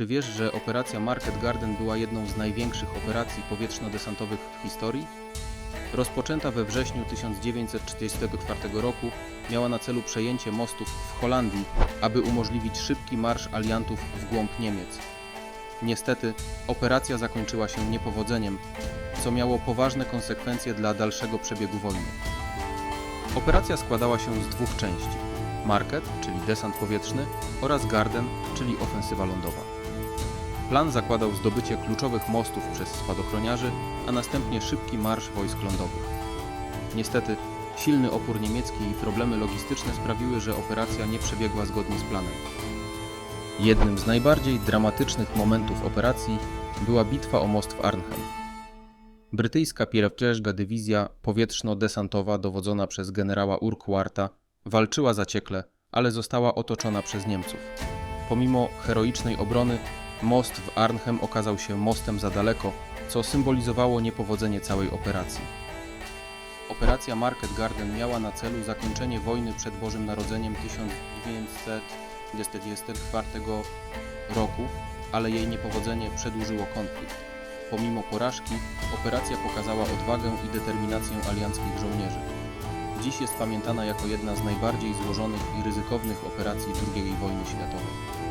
Czy wiesz, że operacja Market Garden była jedną z największych operacji powietrzno-desantowych w historii? Rozpoczęta we wrześniu 1944 roku miała na celu przejęcie mostów w Holandii, aby umożliwić szybki marsz aliantów w głąb Niemiec. Niestety, operacja zakończyła się niepowodzeniem, co miało poważne konsekwencje dla dalszego przebiegu wojny. Operacja składała się z dwóch części: Market, czyli desant powietrzny, oraz Garden, czyli ofensywa lądowa. Plan zakładał zdobycie kluczowych mostów przez spadochroniarzy, a następnie szybki marsz wojsk lądowych. Niestety, silny opór niemiecki i problemy logistyczne sprawiły, że operacja nie przebiegła zgodnie z planem. Jednym z najbardziej dramatycznych momentów operacji była bitwa o most w Arnhem. Brytyjska pierwsza dywizja powietrzno-desantowa dowodzona przez generała Urquharta walczyła zaciekle, ale została otoczona przez Niemców. Pomimo heroicznej obrony, most w Arnhem okazał się mostem za daleko, co symbolizowało niepowodzenie całej operacji. Operacja Market Garden miała na celu zakończenie wojny przed Bożym Narodzeniem 1944 roku, ale jej niepowodzenie przedłużyło konflikt. Pomimo porażki, operacja pokazała odwagę i determinację alianckich żołnierzy. Dziś jest pamiętana jako jedna z najbardziej złożonych i ryzykownych operacji II wojny światowej.